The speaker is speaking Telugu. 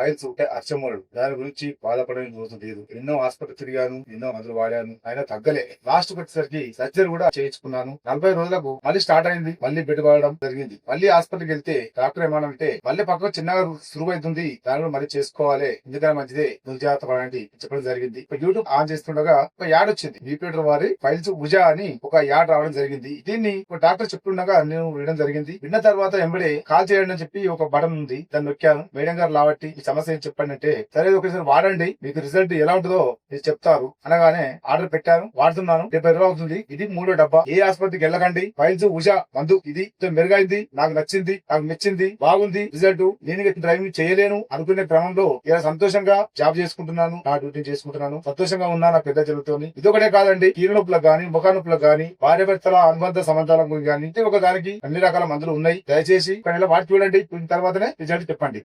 ఫైల్స్ ఉంటే అర్చమూడు దాని గురించి బాధపడని రోజు లేదు. ఎన్నో హాస్పిటల్ తిరిగాను ఎన్నో మందులు వాడాను అయినా తగ్గలే. లాస్ట్ వచ్చేసరికి సర్జరీ కూడా చేయించుకున్నాను. నలభై రోజులకు మళ్ళీ స్టార్ట్ అయింది. మళ్ళీ బెడ్ పడడం జరిగింది. మళ్ళీ హాస్పిటల్కి వెళ్తే డాక్టర్ ఏమనంటే మళ్ళీ పక్కన చిన్నగా సురువు అవుతుంది దాని కూడా మళ్ళీ చేసుకోవాలి. ఎందుకంటే మంచిదే. జాగ్రత్త పడండి చెప్పడం జరిగింది. యూట్యూబ్ ఆన్ చేస్తుండగా ఒక యాడ్ వచ్చింది. బీపీటర్ వారి ఫైల్స్ ఉజా అని ఒక యాడ్ రావడం జరిగింది. దీన్ని ఒక డాక్టర్ చెప్తుండగా నేను వినడం జరిగింది. విన్న తర్వాత ఎంబడే కాల్ చేయండి అని చెప్పి ఒక బటన్ ఉంది. దాన్ని నొక్కాను. మేడం గారు లావట్టి సమస్య ఏం చెప్పండి అంటే సరే ఒకసారి వాడండి మీకు రిజల్ట్ ఎలా ఉంటుందో మీరు చెప్తారు అనగానే ఆర్డర్ పెట్టాను వాడుతున్నాను డెబ్బై రూపాయలు అవుతుంది ఇది మూడో డబ్బా. ఏ ఆసుపత్రికి వెళ్ళకండి ఫైల్స్ ఉషా మందు ఇది మెరుగైంది నాకు నచ్చింది నాకు మెచ్చింది బాగుంది రిజల్ట్ నేను డ్రైవింగ్ చేయలేను అనుకునే క్రమంలో ఇలా సంతోషంగా జాబ్ చేసుకుంటున్నాను నా డ్యూటీ చేసుకుంటున్నాను సంతోషంగా ఉన్నా నా పెద్ద చెల్లుతోని. ఇదొకటే కాదండి కీళ్ళ నొప్పులకు గానీ ముఖ నొప్పులకు గాని భార్య భర్తల అనుబంధ సంబంధాల గురించి గానీ ఇంటి ఒక దానికి అన్ని రకాల మందులు ఉన్నాయి. దయచేసి ఒక నెల వాటి చూడండి చూసిన తర్వాతనే రిజల్ట్ చెప్పండి.